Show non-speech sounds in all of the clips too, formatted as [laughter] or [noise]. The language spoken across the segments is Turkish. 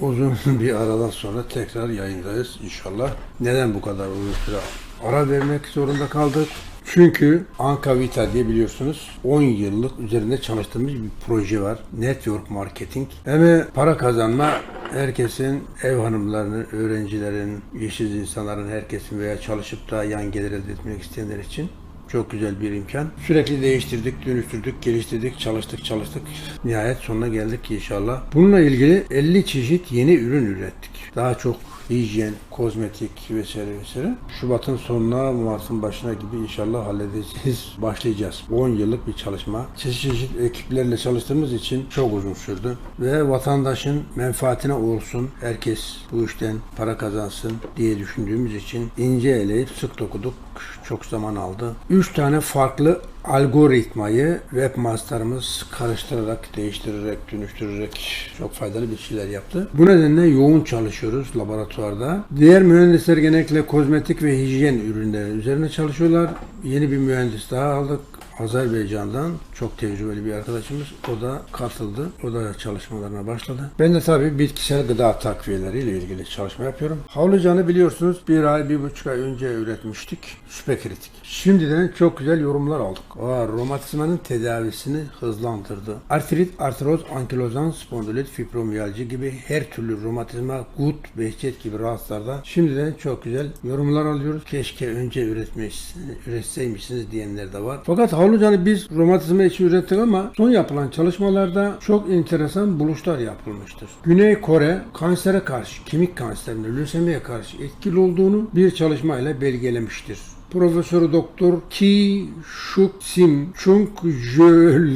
Uzun [laughs] bir aradan sonra tekrar yayındayız inşallah. Neden bu kadar uzun süre ara vermek zorunda kaldık? Çünkü Anka Vita diye biliyorsunuz 10 yıllık üzerinde çalıştığımız bir proje var. Network Marketing. Hem para kazanma herkesin, ev hanımlarının, öğrencilerin, işsiz insanların, herkesin veya çalışıp da yan gelir elde etmek isteyenler için çok güzel bir imkan. Sürekli değiştirdik, dönüştürdük, geliştirdik, çalıştık, çalıştık. Nihayet sonuna geldik inşallah. Bununla ilgili 50 çeşit yeni ürün ürettik. Daha çok hijyen, kozmetik vesaire vesaire. Şubat'ın sonuna, Mart'ın başına gibi inşallah halledeceğiz, [laughs] başlayacağız. 10 yıllık bir çalışma. Çeşit çeşit ekiplerle çalıştığımız için çok uzun sürdü. Ve vatandaşın menfaatine olsun, herkes bu işten para kazansın diye düşündüğümüz için ince eleyip sık dokuduk. Çok zaman aldı. 3 tane farklı algoritmayı webmasterımız karıştırarak, değiştirerek, dönüştürerek çok faydalı bir şeyler yaptı. Bu nedenle yoğun çalışıyoruz laboratuvarda. Diğer mühendisler genellikle kozmetik ve hijyen ürünleri üzerine çalışıyorlar. Yeni bir mühendis daha aldık. Azerbaycan'dan çok tecrübeli bir arkadaşımız. O da katıldı. O da çalışmalarına başladı. Ben de tabii bitkisel gıda takviyeleriyle ilgili çalışma yapıyorum. Havlucanı biliyorsunuz bir ay, bir buçuk ay önce üretmiştik. Süper kritik. Şimdiden çok güzel yorumlar aldık. Aa, romatizmanın tedavisini hızlandırdı. Artrit, artroz, ankilozan, spondilit, fibromiyalji gibi her türlü romatizma, gut, behçet gibi rahatsızlarda şimdiden çok güzel yorumlar alıyoruz. Keşke önce üretmiş, üretseymişsiniz diyenler de var. Fakat havlucanı biz romatizma için ürettik ama son yapılan çalışmalarda çok enteresan buluşlar yapılmıştır. Güney Kore kansere karşı, kemik kanserine, lösemiye karşı etkili olduğunu bir çalışmayla belgelemiştir. Profesör Doktor Ki Shuk Sim Chung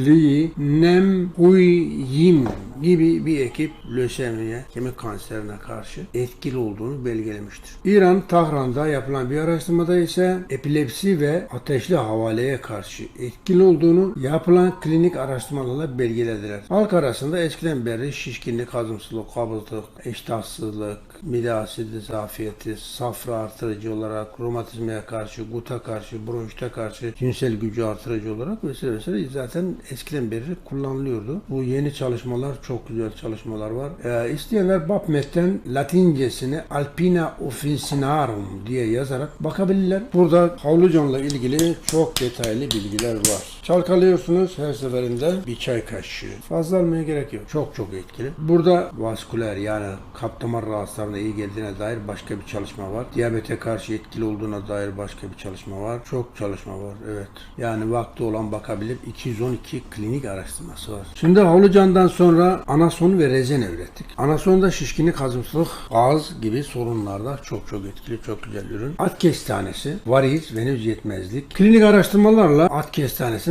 Lee Nem Hui Yim gibi bir ekip lösemiye, kemik kanserine karşı etkili olduğunu belgelemiştir. İran Tahran'da yapılan bir araştırmada ise epilepsi ve ateşli havaleye karşı etkili olduğunu yapılan klinik araştırmalarla belgelediler. Halk arasında eskiden beri şişkinlik, hazımsızlık, kabızlık, iştahsızlık, mide asidi zafiyeti, safra artırıcı olarak, romatizmaya karşı, guta karşı, bronşite karşı, cinsel gücü artırıcı olarak vesaire vesaire zaten eskiden beri kullanılıyordu. Bu yeni çalışmalar çok güzel çalışmalar var. Ee, isteyenler PubMed'den Latincesini Alpina officinarum diye yazarak bakabilirler. Burada havlucanla ilgili çok detaylı bilgiler var. Çalkalıyorsunuz her seferinde bir çay kaşığı. Fazla almaya gerek yok. Çok çok etkili. Burada vasküler yani kalp damar rahatsızlarına iyi geldiğine dair başka bir çalışma var. Diyabete karşı etkili olduğuna dair başka bir çalışma var. Çok çalışma var evet. Yani vakti olan bakabilir. 212 klinik araştırması var. Şimdi havlucandan sonra anason ve rezene ürettik. Anasonda şişkinlik, hazımsızlık, gaz gibi sorunlarda çok çok etkili, çok güzel ürün. At kestanesi, variz, venöz yetmezlik. Klinik araştırmalarla at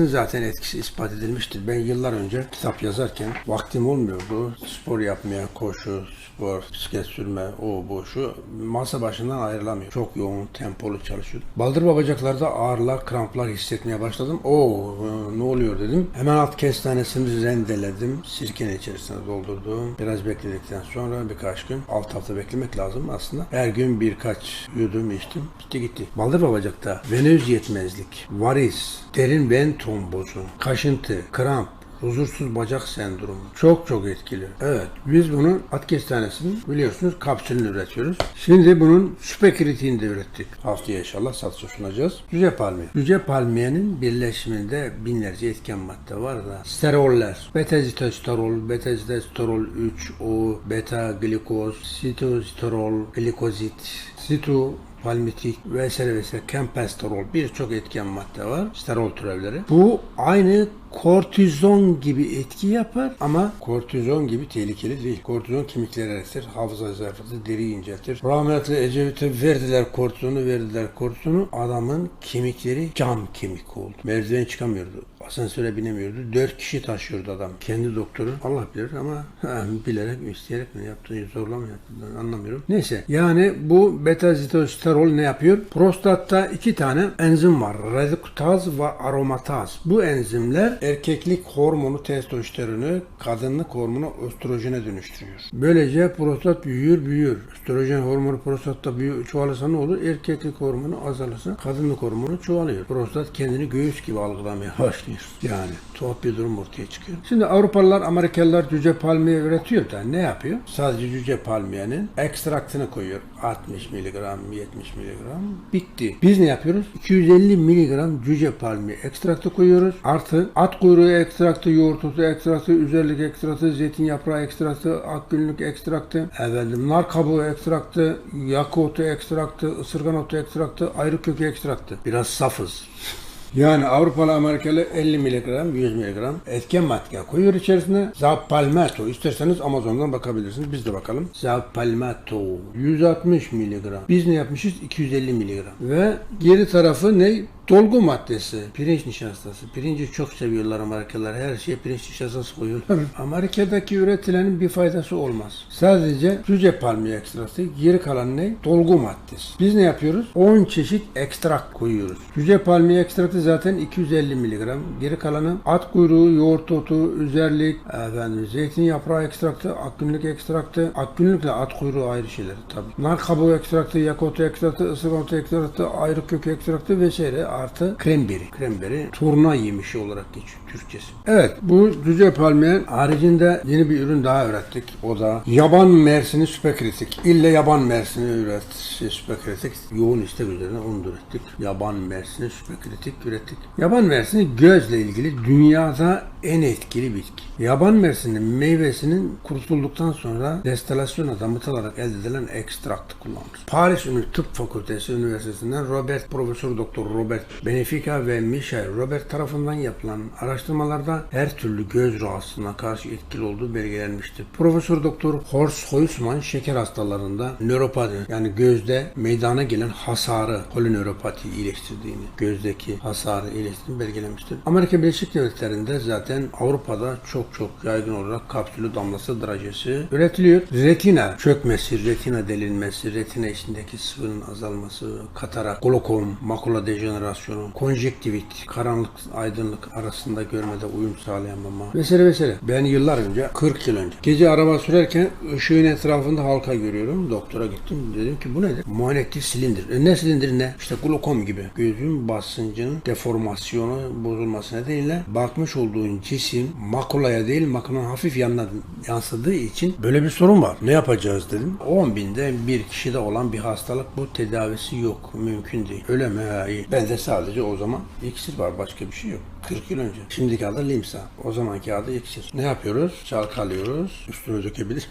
kestanesinin zaten etkisi ispat edilmiştir. Ben yıllar önce kitap yazarken vaktim olmuyordu. Spor yapmaya, koşu, spor, bisiklet sürme, o bu şu. Masa başından ayrılamıyor. Çok yoğun, tempolu çalışıyordum. Baldır babacaklarda ağrılar, kramplar hissetmeye başladım. Oo ne oluyor dedim. Hemen at kestanesini rendeledim. Sirkenin içerisine doldurdum. Biraz bekledikten sonra birkaç gün, 6 hafta beklemek lazım aslında. Her gün birkaç yudum içtim. Bitti gitti. Baldır babacakta venöz yetmezlik, varis, derin ven trombozu, kaşıntı, kramp, Huzursuz bacak sendromu. Çok çok etkili. Evet. Biz bunun at kestanesinin biliyorsunuz kapsülünü üretiyoruz. Şimdi bunun süper kritiğini de ürettik. Haftaya inşallah satışa sunacağız. Cüce palmiye. Cüce palmiyenin birleşiminde binlerce etken madde var da steroller, betazitosterol, betazitosterol 3, o beta glikoz, sitosterol, glikozit, situ palmitik vesaire vesaire kempesterol birçok etken madde var. Sterol türevleri. Bu aynı kortizon gibi etki yapar ama kortizon gibi tehlikeli değil. Kortizon kemikleri erir, hafıza zayıflatır, deriyi inceltir. Rahmetli Ecevit'e verdiler kortizonu, verdiler kortizonu. Adamın kemikleri cam kemik oldu. Merdiven çıkamıyordu. Asansöre binemiyordu. Dört kişi taşıyordu adam. Kendi doktoru. Allah bilir ama ha, bilerek, isteyerek mi yaptığını zorlama yaptığını anlamıyorum. Neyse. Yani bu beta-zitosterol ne yapıyor? Prostatta iki tane enzim var. Reduktaz ve aromataz. Bu enzimler erkeklik hormonu testosteronu, kadınlık hormonu östrojene dönüştürüyor. Böylece prostat büyür büyür. Östrojen hormonu prostatta büyür, çoğalırsa ne olur? Erkeklik hormonu azalırsa kadınlık hormonu çoğalıyor. Prostat kendini göğüs gibi algılamaya başlıyor. Çıkıyor. Yani tuhaf bir durum ortaya çıkıyor. Şimdi Avrupalılar, Amerikalılar cüce palmiye üretiyor da ne yapıyor? Sadece cüce palmiyenin ekstraktını koyuyor. 60 miligram, 70 miligram. Bitti. Biz ne yapıyoruz? 250 miligram cüce palmiye ekstraktı koyuyoruz. Artı at kuyruğu ekstraktı, yoğurt otu ekstraktı, üzerlik ekstraktı, zeytin yaprağı ekstraktı, ak günlük ekstraktı, efendim, nar kabuğu ekstraktı, yakı ekstraktı, ısırgan otu ekstraktı, ayrı kökü ekstraktı. Biraz safız. [laughs] Yani Avrupalı Amerikalı 50 miligram, 100 miligram etken madde koyuyor içerisine. Zapalmato. İsterseniz Amazon'dan bakabilirsiniz. Biz de bakalım. Zapalmato. 160 miligram. Biz ne yapmışız? 250 miligram. Ve geri tarafı ne? Dolgu maddesi. Pirinç nişastası. Pirinci çok seviyorlar Amerikalılar. Her şeye pirinç nişastası koyuyorlar. [laughs] Amerika'daki üretilenin bir faydası olmaz. Sadece cüce palmiye ekstrası. Geri kalan ne? Dolgu maddesi. Biz ne yapıyoruz? 10 çeşit ekstrak koyuyoruz. Cüce palmiye ekstratı zaten 250 miligram. Geri kalanı at kuyruğu, yoğurt otu, üzerlik, efendim, zeytin yaprağı ekstraktı, akgünlük ekstraktı. Akgünlükle at kuyruğu ayrı şeyler tabii. Nar kabuğu ekstraktı, yakotu ekstraktı, ısırgan otu ekstraktı, ayrı kök ekstraktı vesaire artı kremberi. Kremberi turna yemişi olarak geçiyor Türkçesi. Evet bu cüce palmiye haricinde yeni bir ürün daha ürettik. O da yaban mersini süperkritik. İlle yaban mersini üret. Şey, süperkritik. Yoğun istek üzerine onu ürettik. Yaban mersini süperkritik ürettik. Yaban mersini gözle ilgili dünyada en etkili bitki. Yaban mersinin meyvesinin kurutulduktan sonra destilasyona damıtılarak elde edilen ekstraktı kullanılır. Paris Ünlü Tıp Fakültesi Üniversitesi'nden Robert Profesör Doktor Robert Benefica ve Michel Robert tarafından yapılan araştırmalarda her türlü göz rahatsızlığına karşı etkili olduğu belgelenmiştir. Profesör Doktor Horst Huysman şeker hastalarında nöropati yani gözde meydana gelen hasarı polinöropati iyileştirdiğini, gözdeki hasarı iyileştirdiğini belgelemiştir. Amerika Birleşik Devletleri'nde zaten Avrupa'da çok çok yaygın olarak kapsülü damlası drajesi üretiliyor. Retina çökmesi, retina delinmesi, retina içindeki sıvının azalması, katarak, glokom, makula dejenerasyonu, konjektivit, karanlık aydınlık arasında görmede uyum sağlayamama vesaire vesaire. Ben yıllar önce, 40 yıl önce gece araba sürerken ışığın etrafında halka görüyorum. Doktora gittim. Dedim ki bu nedir? Muayene etti silindir. E ne silindir ne? İşte glokom gibi. Gözün basıncının deformasyonu bozulması nedeniyle bakmış olduğun cisim makulaya değil makulanın hafif yanına yansıdığı için böyle bir sorun var. Ne yapacağız dedim. 10 binde bir kişide olan bir hastalık bu tedavisi yok. Mümkün değil. Öyle mi? Ha, iyi. Bende sadece o zaman iksir var. Başka bir şey yok. 40 yıl önce. Şimdiki adı limsa. O zamanki adı iksir. Ne yapıyoruz? Çalkalıyoruz. Üstüne dökebilir.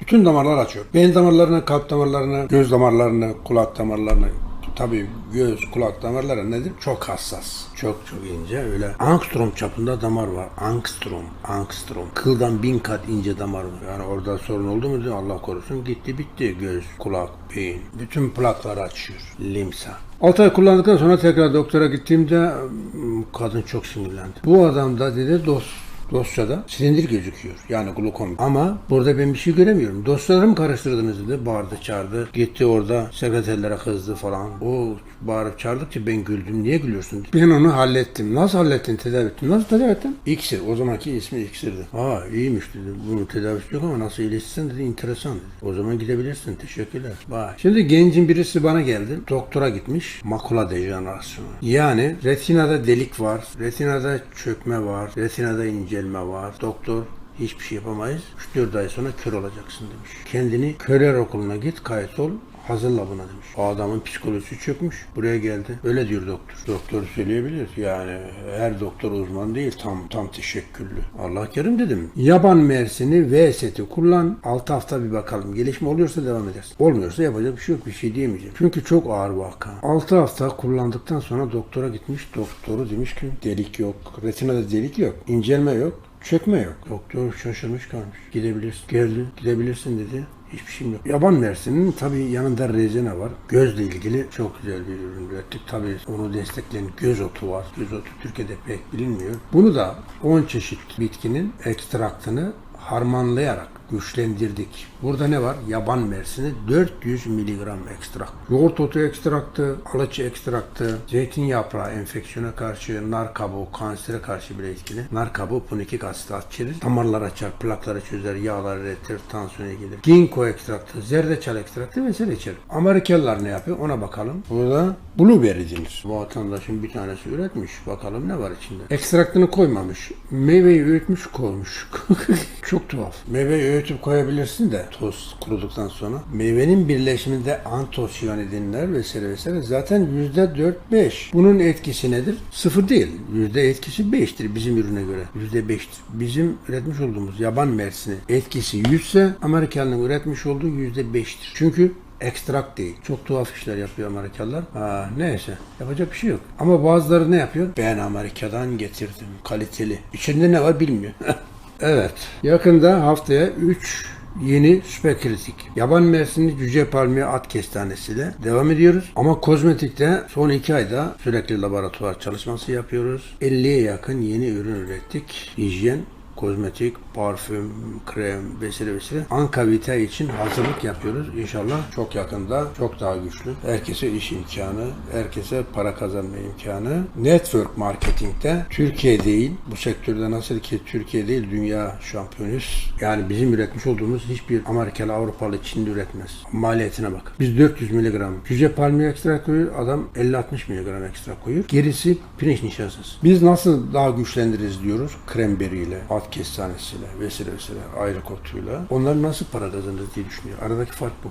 Bütün damarlar açıyor. Beyin damarlarını, kalp damarlarını, göz damarlarını, kulak damarlarını, Tabii göz, kulak damarları nedir? Çok hassas. Çok çok ince. Öyle angstrom çapında damar var. Angstrom, angstrom. Kıldan bin kat ince damar var. Yani orada sorun oldu mu diyor Allah korusun. Gitti bitti. Göz, kulak, beyin. Bütün plakları açıyor. Limsa. 6 ay kullandıktan sonra tekrar doktora gittiğimde kadın çok sinirlendi. Bu adamda dedi dost dosyada silindir gözüküyor. Yani glukom. Ama burada ben bir şey göremiyorum. Dosyaları mı karıştırdınız dedi. Bağırdı çağırdı. Gitti orada sekreterlere kızdı falan. O bağırıp çağırdıkça ben güldüm. Niye gülüyorsun? Ben onu hallettim. Nasıl hallettin? Tedavi ettin. Nasıl tedavi ettin? İksir. O zamanki ismi iksirdi. Aa iyiymiş dedi. Bunun tedavisi yok ama nasıl iyileşsin dedi. Enteresan dedi. O zaman gidebilirsin. Teşekkürler. Vay. Şimdi gencin birisi bana geldi. Doktora gitmiş. Makula dejenerasyonu. Yani retinada delik var. Retinada çökme var. Retinada ince incelme var. Doktor hiçbir şey yapamayız. 3-4 ay sonra kör olacaksın demiş. Kendini körer okuluna git kayıt ol hazırla buna demiş. O adamın psikolojisi çökmüş. Buraya geldi. Öyle diyor doktor. Doktor söyleyebilir. Yani her doktor uzman değil. Tam tam teşekküllü. Allah kerim dedim. Yaban mersini V seti kullan. 6 hafta bir bakalım. Gelişme oluyorsa devam edersin. Olmuyorsa yapacak bir şey yok. Bir şey diyemeyeceğim. Çünkü çok ağır vaka. 6 hafta kullandıktan sonra doktora gitmiş. Doktoru demiş ki delik yok. Retinada delik yok. İncelme yok. Çökme yok. Doktor şaşırmış kalmış. Gidebilirsin. Geldi. Gidebilirsin dedi. Hiçbir şeyim yok. Yaban mersinin tabii yanında rezene var. Gözle ilgili çok güzel bir ürün ürettik. Tabii onu destekleyen göz otu var. Göz otu Türkiye'de pek bilinmiyor. Bunu da 10 çeşit bitkinin ekstraktını harmanlayarak güçlendirdik. Burada ne var? Yaban mersini 400 miligram ekstrak. Yoğurt otu ekstraktı, alıcı ekstraktı, zeytin yaprağı enfeksiyona karşı, nar kabuğu kansere karşı bile etkili. Nar kabuğu punikik asit açırır, damarlar açar, plakları çözer, yağlar eritir, tansiyona gelir. Ginkgo ekstraktı, zerdeçal ekstraktı vesaire içerir. Amerikalılar ne yapıyor ona bakalım. Burada blueberry denir. Vatandaşın bir tanesi üretmiş. Bakalım ne var içinde. Ekstraktını koymamış. Meyveyi öğütmüş koymuş. [laughs] Çok tuhaf. Meyveyi öğütüp koyabilirsin de toz kuruduktan sonra. Meyvenin birleşiminde antosiyanidinler vesaire vesaire zaten yüzde 4-5. Bunun etkisi nedir? Sıfır değil. Yüzde etkisi 5'tir bizim ürüne göre. Yüzde 5'tir. Bizim üretmiş olduğumuz yaban mersini etkisi 100 ise Amerikanın üretmiş olduğu yüzde 5'tir. Çünkü ekstrak değil. Çok tuhaf işler yapıyor Amerikalılar. Ha, neyse. Yapacak bir şey yok. Ama bazıları ne yapıyor? Ben Amerika'dan getirdim. Kaliteli. İçinde ne var bilmiyor. [laughs] evet. Yakında haftaya 3 yeni süper kritik. Yaban mersinli cüce palmiye at kestanesiyle devam ediyoruz. Ama kozmetikte son 2 ayda sürekli laboratuvar çalışması yapıyoruz. 50'ye yakın yeni ürün ürettik. Hijyen, kozmetik, parfüm, krem vesaire vesaire. Anka Vita için hazırlık yapıyoruz. İnşallah çok yakında çok daha güçlü. Herkese iş imkanı, herkese para kazanma imkanı. Network marketingte Türkiye değil, bu sektörde nasıl ki Türkiye değil dünya şampiyonuyuz. Yani bizim üretmiş olduğumuz hiçbir Amerikalı, Avrupalı, Çinli üretmez. Maliyetine bak. Biz 400 miligram cüce palmiye ekstrak koyuyor, adam 50-60 miligram ekstrak koyuyor. Gerisi pirinç nişastası. Biz nasıl daha güçlendiririz diyoruz? Kremberi ile, at kestanesiyle vesaire vesaire ayrı kotuyla. Onlar nasıl para kazanırız diye düşünüyor. Aradaki fark bu.